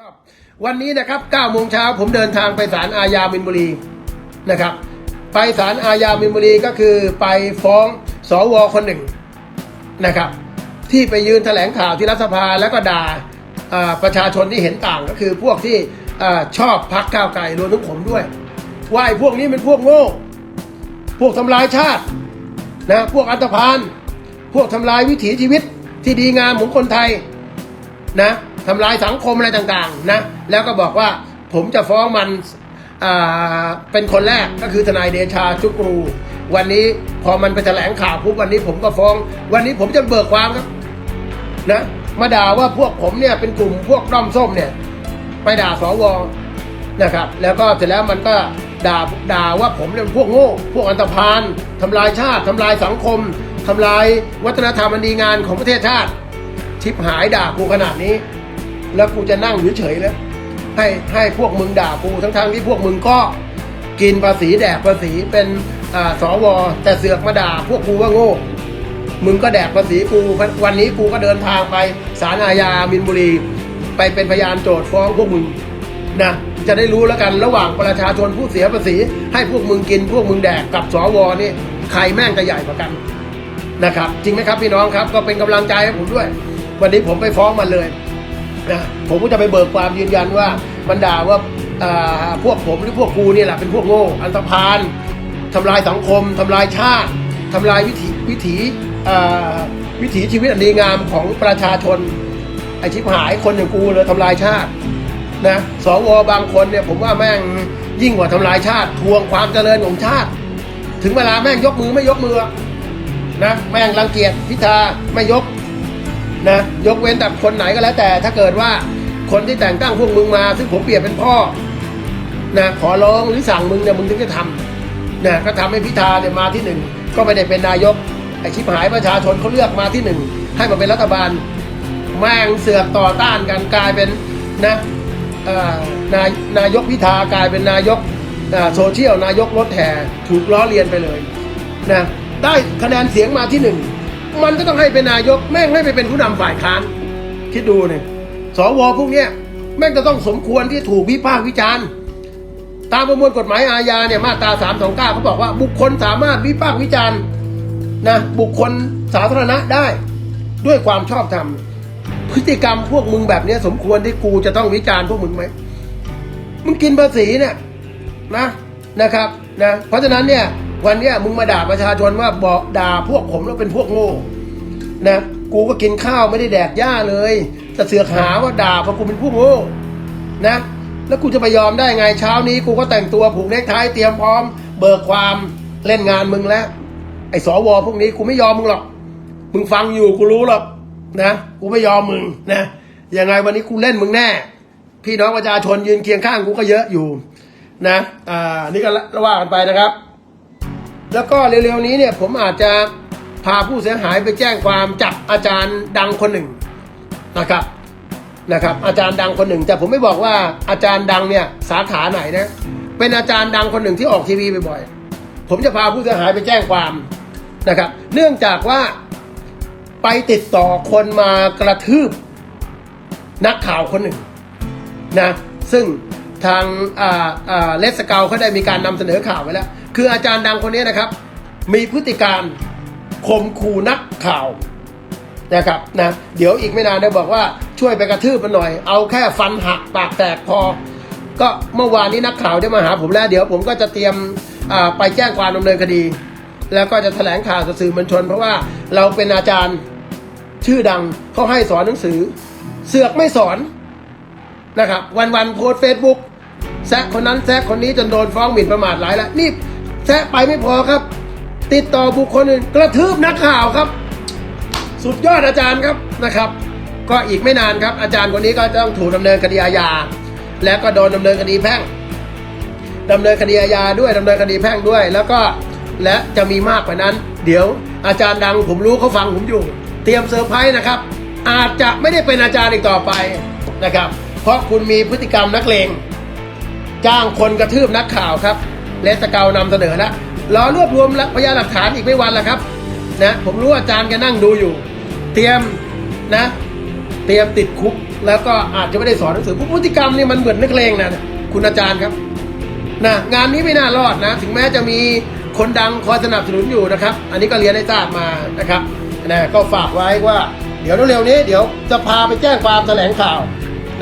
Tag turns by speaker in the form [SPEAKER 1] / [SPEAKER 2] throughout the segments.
[SPEAKER 1] ชอบวันนี้นะครับ9โมงเช้าผมเดินทางไปศาลอาญามินบุรีนะครับ ไปศาลอาญามินบุรีก็คือไปฟ้องสวคนหนึ่งนะครับ ที่ไปยืนแถลงข่าวที่รัฐสภาแล้วก็ด่าอ่าประชาชนที่เห็นต่างก็คือพวกที่อชอบพักก้าวไกลรวมทั้งผมด้วยว่าไอ้พวกนี้เป็นพวกโง่ พวกทำลายชาตินะพวกอันตพาน พวกทำลายวิถีชีวิตที่ดีงามของคนไทยนะ ทำลายสังคมอะไรต่างๆนะแล้วก็บอกว่าผมจะฟ้องมันอ่าเป็นคนแรกก็คือทนายเดชาชุกรู วันนี้พอมันไปแถลงข่าวปุ๊บวันนี้ผมก็ฟ้อง วันนี้ผมจะเบิกความครับนะมาด่าว่าพวกผมเนี่ยเป็นกลุ่มพวกด้อมส้มเนี่ย ไปด่าสวนะครับ แล้วก็เสร็จแล้วมันก็ด่าด่าว่าผมเนี่ยเป็นพวกโง่พวกอันตรพานทำลายชาติทำลายสังคมทำลายวัฒนธรรมอันดีงานของประเทศชาติชิบหายด่ากูขนาดนี้ แล้วกูจะนั่งอยู่เฉยเลยให้ให้พวกมึงด่ากูทั้งๆที่พวกมึงก็กินภาษีแดกภาษีเป็นอ่าสวแต่เสือกมาด่าพวกกูว่าโง่มึงก็แดกภาษีกูวันนี้กูก็เดินทางไปศาลอาญามินบุรี ไปเป็นพยานโจทย์ฟ้องพวกมึงนะจะได้รู้แล้วกันระหว่างประชาชนผู้เสียภาษี ให้พวกมึงกินพวกมึงแดกกับสวนี่ใครแม่งจะใหญ่กว่ากันนะครับ จริงไหมครับพี่น้องครับ ก็เป็นกำลังใจให้ผมด้วย วันนี้ผมไปฟ้องมันเลย นะผมก็จะไปเบิกความยืนยันว่ามันด่าว่าาพวกผมหรือพวกกูเนี่ยแหละเป็นพวกโง่อันธพาลทำลายสังคมทำลายชาติทำลายวิถีวิถีวิถีชีวิตอันดีงามของประชาชนไอชิบหายคนอย่างกูเลยทำลายชาตินะสวบางคนเนี่ยผมว่าแม่งยิ่งกว่าทำลายชาติ ทวงความเจริญของชาติ ถึงเวลาแม่งยกมือไม่ยกมือนะแม่งรังเกียจพิธาไม่ยก นะยกเว้นแต่คนไหนก็แล้วแต่ ถ้าเกิดว่าคนที่แต่งตั้งพวกมึงมา ซึ่งผมเปรียบเป็นพ่อนะขอร้องหรือสั่งมึงเนี่ยมึงถึงจะทำนะก็ทำให้พิธาเนี่ยมาที่หนึ่งก็ไม่ได้เป็นนายกไอชิบหายประชาชนเขาเลือกมาที่หนึ่งให้มาเป็นรัฐบาลแม่งเสือกต่อต้านกันกลายเป็นนะนายนายกพิธากลายเป็นนายกโซเชียลนายกรถแห่ถูกล้อเลียนไปเลยนะได้คะแนนเสียงมาที่หนึ่ง มันก็ต้องให้เป็นนายกแม่งให้ไปเป็นผู้นำฝ่ายค้าน คิดดูเนี่ยสวพวกเนี้ยแม่งจะต้องสมควรที่ถูกวิพากษ์วิจารณ์ตามประมวลกฎหมายอาญาเนี่ยมาตรา3 2 9เขาบอกว่าบุคคลสามารถวิพากษ์วิจารณ์นะบุคคลสาธารณะได้ด้วยความชอบธรรมพฤติกรรมพวกมึงแบบเนี้ยสมควรที่กูจะต้องวิจารณ์พวกมึงไหมมึงกินภาษีเนี่ยนะนะครับนะเพราะฉะนั้นเนี่ย วันเนี้ยมึงมาด่าประชาชนว่าบอกด่าพวกผมแล้วเป็นพวกโง่นะกูก็กินข้าวไม่ได้แดกหญ้าเลยแต่เสือกหาว่าด่าเพราะกูเป็นพวกโง่นะแล้วกูจะไปยอมได้ไงเช้านี้กูก็แต่งตัวผูกเนคไทเตรียมพร้อม เบิกความเล่นงานมึงแล้วไอ้สวพวกนี้กูไม่ยอมมึงหรอกมึงฟังอยู่กูรู้หรอกนะกูไม่ยอมมึงนะยังไงวันนี้กูเล่นมึงแน่ พี่น้องประชาชนยืนเคียงข้างกูก็เยอะอยู่นะอ่านี่ก็ระว่ากันไปนะครับ แล้วก็เร็วๆนี้เนี่ยผมอาจจะพาผู้เสียหายไปแจ้งความจับอาจารย์ดังคนหนึ่งนะครับนะครับ อาจารย์ดังคนหนึ่งแต่ผมไม่บอกว่าอาจารย์ดังเนี่ยสาขาไหนนะเป็นอาจารย์ดังคนหนึ่งที่ออกทีวีบ่อยๆผมจะพาผู้เสียหายไปแจ้งความนะครับ เนื่องจากว่าไปติดต่อคนมากระทืบนักข่าวคนหนึ่งนะซึ่งทางอ่าอ่าเลสเกลเขาได้มีการนำเสนอข่าวไว้แล้ว คืออาจารย์ดังคนนี้นะครับ มีพฤติการข่มขู่นักข่าวนะครับนะเดี๋ยวอีกไม่นานได้บอกว่าช่วยไปกระทืบมันหน่อย เอาแค่ฟันหักปากแตกพอ ก็เมื่อวานนี้นักข่าวได้มาหาผมแล้ว เดี๋ยวผมก็จะเตรียมไปแจ้งความดำเนินคดี แล้วก็จะแถลงข่าวสื่อมวลชน เพราะว่าเราเป็นอาจารย์ชื่อดังเขาให้สอนหนังสือ เสือกไม่สอนนะครับ วันวันๆโพสเฟซบุ๊กแซะคนนั้นแซะคนนี้จนโดนฟ้องหมิ่นประมาทหลายแล้วนี่ แซะไปไม่พอครับ ติดต่อบุคคลอื่นกระทืบนักข่าวครับ สุดยอดอาจารย์ครับนะครับ ก็อีกไม่นานครับ อาจารย์คนนี้ก็จะต้องถูกดำเนินคดีอาญาและก็โดนดำเนินคดีแพ่งดำเนินคดีอาญาด้วยดำเนินคดีแพ่งด้วย แล้วก็และจะมีมากกว่านั้น เดี๋ยวอาจารย์ดังผมรู้เขาฟังผมอยู่ เตรียมเซอร์ไพรส์นะครับ อาจจะไม่ได้เป็นอาจารย์อีกต่อไปนะครับ เพราะคุณมีพฤติกรรมนักเลงจ้างคนกระทืบนักข่าวครับ เลสเกานำเสนอแล้วรอรวบรวมพยานหลักฐานอีกไม่วันล้วครับนะผมรู้ว่าอาจารย์แกนั่งดูอยู่ เตรียมนะ เตรียมติดคุก แล้วก็อาจจะไม่ได้สอนหนังสือพฤติกรรมนี่มันเหมือนนักเลงนะคุณอาจารย์ครับนะงานนี้ไม่น่ารอดนะ ถึงแม้จะมีคนดังคอยสนับสนุนอยู่นะครับ อันนี้ก็เรียนให้ทราบมานะครับนะก็ฝากไว้ว่า เดี๋ยวเร็วๆนี้ เดี๋ยวจะพาไปแจ้งความแถลงข่าว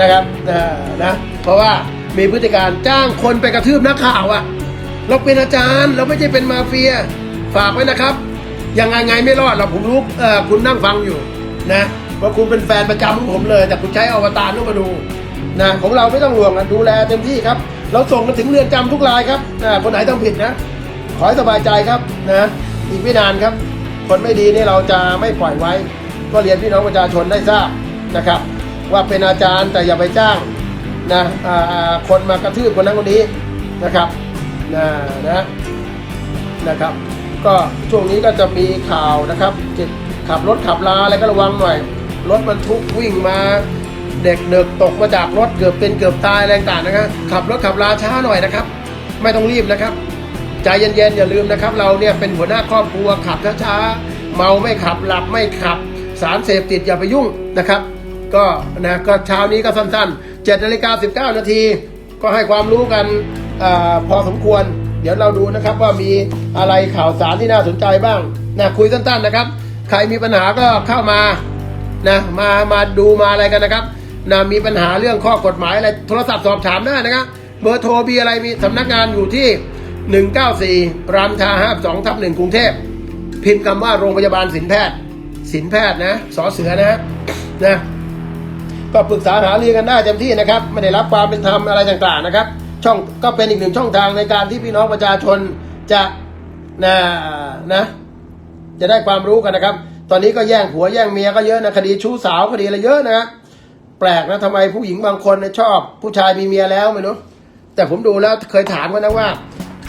[SPEAKER 1] นะครับนะนะเพราะว่ามีพฤติการจ้างคนไปกระทืบนักข่าวอะ เราเป็นอาจารย์เราไม่ใช่เป็นมาเฟีย ฝากไว้นะครับ ยังไงไงไม่รอดเราผมรู้เออคุณนั่งฟังอยู่นะว่าคุณเป็นแฟนประจำของผมเลย แต่คุณใช้อวตารต้องมาดูนะของเราไม่ต้องห่วงนะดูแลเต็มที่ครับ เราส่งกันถึงเรือนจำทุกรายครับนะคนไหนต้องผิดนะ ขอให้สบายใจครับนะอีกไม่นานครับ คนไม่ดีนี่เราจะไม่ปล่อยไว้ ก็เรียนพี่น้องประชาชนได้ทราบนะครับ ว่าเป็นอาจารย์แต่อย่าไปจ้างนะอ่าคนมากระทืบคนนั้นคนนี้นะครับ นะนะนะครับ ก็ช่วงนี้ก็จะมีข่าวนะครับจิตขับรถขับลาอะไรก็ระวังหน่อย รถบรรทุกวิ่งมา เด็กเด็กตกมาจากรถเกือบเป็นเกือบตายอะไรต่างนะครับขับรถขับลาช้าหน่อยนะครับ ไม่ต้องรีบนะครับใจเย็นๆอย่าลืมนะครับ เราเนี่ยเป็นหัวหน้าครอบครัวขับช้าๆเมาไม่ขับหลับไม่ขับ สารเสพติดอย่าไปยุ่งนะครับก็นะก็เช้านี้ก็สั้นๆ7นาฬิกา19 นาที ก็ให้ความรู้กัน พอสมควร เดี๋ยวเราดูนะครับว่ามีอะไรข่าวสารที่น่าสนใจบ้างนะคุยสั้นๆนะครับ ใครมีปัญหาก็เข้ามานะมามาดูมาอะไรกันนะครับนะมีปัญหาเรื่องข้อกฎหมายอะไรโทรศัพท์สอบถามได้นะครับเบอร์โทรมีอะไรมีสำนักงานอยู่ที่ 194รามชาห้าสองทับหนึ่งกรุงเทพพิมพ์คำว่าโรงพยาบาลศิลแพทย์ศิลแพทย์นะสอเสือนะนะก็ปรึกษาหารือกันได้เต็มที่นะครับ ไม่ได้รับความเป็นธรรมอะไรต่างๆนะครับ ช่องก็เป็นอีกหนึ่งช่องทางในการที่พี่น้องประชาชนจะนะนะจะได้ความรู้กันนะครับ ตอนนี้ก็แย่งผัวแย่งเมียก็เยอะนะคดีชู้สาวคดีอะไรเยอะนะแปลกนะทำไมผู้หญิงบางคนชอบ ผู้ชายมีเมียแล้วไม่รู้แต่ผมดูแล้วเคยถามกันนะว่า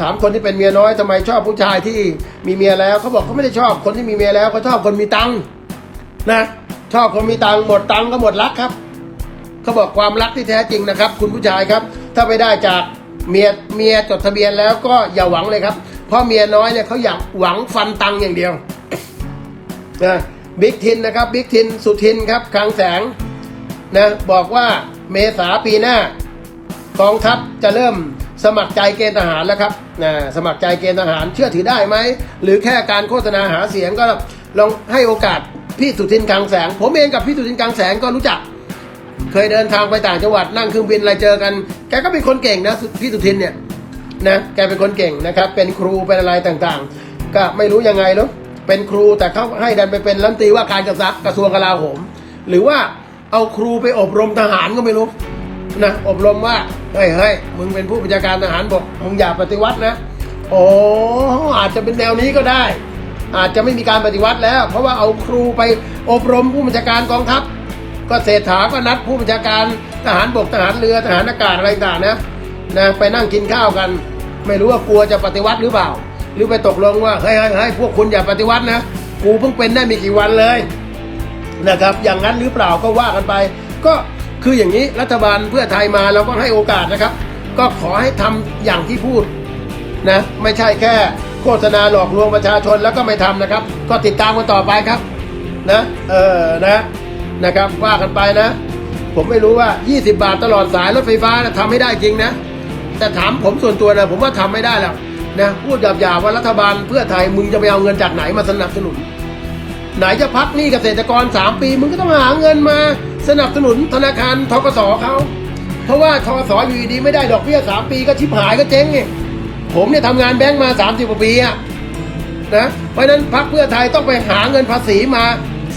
[SPEAKER 1] ถามคนที่เป็นเมียน้อยทำไมชอบผู้ชายที่มีเมียแล้วเขาบอกเขาไม่ได้ชอบคนที่มีเมียแล้วเขาชอบคนมีตังค์นะชอบคนมีตังค์หมดตังค์ก็หมดรักครับเขาบอกความรักที่แท้จริงนะครับ คุณผู้ชายครับ ถ้าไม่ได้จากเมียเมียจดทะเบียนแล้วก็อย่าหวังเลยครับ เพราะเมียน้อยเนี่ยเขาอยากหวังฟันตังอย่างเดียวนะบิ๊กทินนะครับบิ๊กทินสุทินครับคลังแสงนะบอกว่าเมษาปีหน้ากองทัพจะเริ่มสมัครใจเกณฑ์ทหารแล้วครับนะสมัครใจเกณฑ์ทหารเชื่อถือได้ไหม หรือแค่การโฆษณาหาเสียงก็ลองให้โอกาสพี่สุทินคลังแสง ผมเองกับพี่สุทินคลังแสงก็รู้จัก เคยเดินทางไปต่างจังหวัดนั่งเครื่องบินอะไรเจอกัน แกก็เป็นคนเก่งนะพี่สุทินเนี่ยนะแกเป็นคนเก่งนะครับ เป็นครูเป็นอะไรต่างๆ ก็ไม่รู้ยังไงเนาะเป็นครูแต่เขาให้ดันไปเป็นรัฐมนตรีว่าการกระทรวงกระทรวงกลาโหม หรือว่าเอาครูไปอบรมทหารก็ไม่รู้นะอบรมว่าเฮ้ยเฮ้ยมึงเป็นผู้บัญชาการทหารบอกมึงอย่าปฏิวัตินะโอ้อาจจะเป็นแนวนี้ก็ได้ อาจจะไม่มีการปฏิวัติแล้ว เพราะว่าเอาครูไปอบรมผู้บัญชาการกองทัพ ก็เศรษฐาก็นัดผู้บัญชาการทหารบกทหารเรือทหารอากาศอะไรต่างนะนะไปนั่งกินข้าวกัน ไม่รู้ว่ากลัวจะปฏิวัติหรือเปล่า หรือไปตกลงว่าเฮ้ยเฮ้ยพวกคุณอย่าปฏิวัตินะกูเพิ่งเป็นได้ม่กี่วันเลยนะครับ อย่างนั้นหรือเปล่าก็ว่ากันไป ก็คืออย่างนี้รัฐบาลเพื่อไทยมาเราก็ให้โอกาสนะครับ ก็ขอให้ทำอย่างที่พูดนะไม่ใช่แค่โฆษณาหลอกลวงประชาชนแล้วก็ไม่ทำนะครับ ก็ติดตามกันต่อไปครับ นะเออนะ นะครับว่ากันไปนะ ผมไม่รู้ว่า 20 บาทตลอดสายรถไฟฟ้านะทำให้ได้จริงนะ แต่ถามผมส่วนตัวนะผมว่าทำไม่ได้แล้วนะพูดหยาบๆว่ารัฐบาลเพื่อไทยมึงจะไปเอาเงินจากไหนมาสนับสนุน ไหนจะพักหนี้เกษตรกร 3 ปี มึงก็ต้องหาเงินมาสนับสนุนธนาคารทกสเขาเพราะว่าทกสอยู่ดีไม่ได้ดอกเบี้ย3ปีก็ชิบหายก็เจ๊งไงผมเนี่ยทำงานแบงก์มา 30กว่าปีอะนะเพราะนั้นพรรคเพื่อไทยต้องไปหาเงินภาษีมา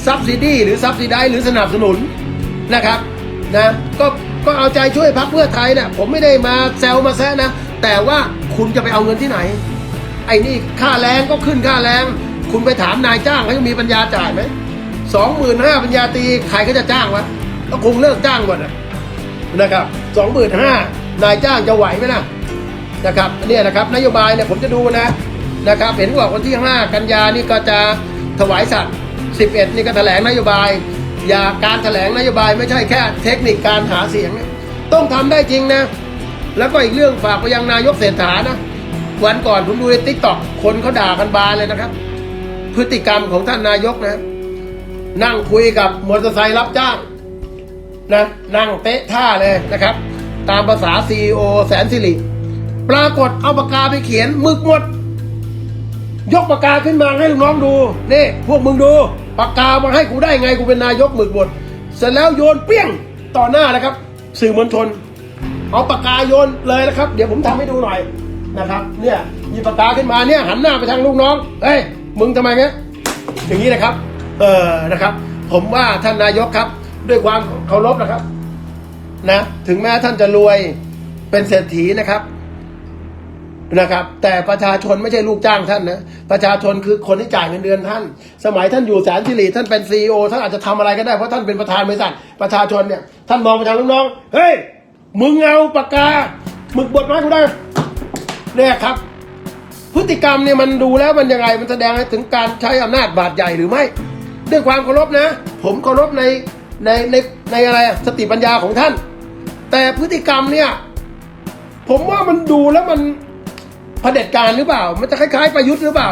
[SPEAKER 1] ซับซิดีหรือซับซิได้หรือสนับสนุนนะครับนะก็ก็เอาใจช่วยพรรคเพื่อไทยนะผมไม่ได้มาแซวมาแซะนะ แต่ว่าคุณจะไปเอาเงินที่ไหน ไอ้นี่ค่าแรงก็ขึ้นค่าแรง คุณไปถามนายจ้างเขาจะมีปัญญาจ่ายไหมสองหมื่นห้าปัญญาตีใครก็จะจ้างวะก็คงเลิกจ้างหมดอะนะครับสองหมื่นห้านายจ้างจะไหวไหมนะนะครับเนี่ยนะครับนโยบายเนี่ยผมจะดูนะนะครับ เห็นว่าวันที่ 5 กันยานี่ก็จะถวายสัตว์ 11 นี่ก็แถลงนโยบาย อย่าการแถลงนโยบายไม่ใช่แค่เทคนิคการหาเสียง ต้องทำได้จริงนะ แล้วก็อีกเรื่องฝากไปยังนายกเศรษฐานะ วันก่อนผมดูในทิกตอกคนเขาด่ากันบานเลยนะครับ พฤติกรรมของท่านนายกนะ นั่งคุยกับมอเตอร์ไซค์รับจ้างนะนั่งเตะท่าเลยนะครับ ตามภาษาซีโอแสนสิริปรากฏเอาปากกาไปเขียนมึกหมด ยกปากกาขึ้นมาให้ลูกน้องดู นี่ พวกมึงดู ปากกามาให้กูได้ไงกูเป็นนายกหมึกหมดเสร็จแล้วโยนเปี้ยงต่อหน้านะครับ สื่อมวลชน เอาปากกาโยนเลยนะครับ เดี๋ยวผมทำให้ดูหน่อยนะครับ เนี่ยหยิบปากกาขึ้นมาเนี่ยหันหน้าไปทางลูกน้องเฮ้ยมึงทำไมเงี้ยอย่างนี้นะครับ เออนะครับ ผมว่าท่านนายกครับ ด้วยความเคารพนะครับนะถึงแม้ท่านจะรวยเป็นเศรษฐีนะครับ นะครับ แต่ประชาชนไม่ใช่ลูกจ้างท่านนะประชาชนคือคนที่จ่ายเงินเดือนท่าน สมัยท่านอยู่แสนสิริท่านเป็นซีอท่านอาจจะทำอะไรก็ได้เพราะท่านเป็นประธานบริษัทประชาชนเนี่ยท่านมองไปทางลูกน้องเฮ้ยมึงเอาปากกามึกบดมาให้กูได้เนี่ยครับ พฤติกรรมเนี่ยมันดูแล้วมันยังไงมันแสดงให้ถึงการใช้อำนาจบาดใหญ่หรือไม่ด้วยความเคารพนะ ผมเคารพในในในในอะไรสติปัญญาของท่าน แต่พฤติกรรมเนี่ย ผมว่ามันดูแล้วมัน เผด็จการหรือเปล่า มันจะคล้ายๆประยุทธ์หรือเปล่า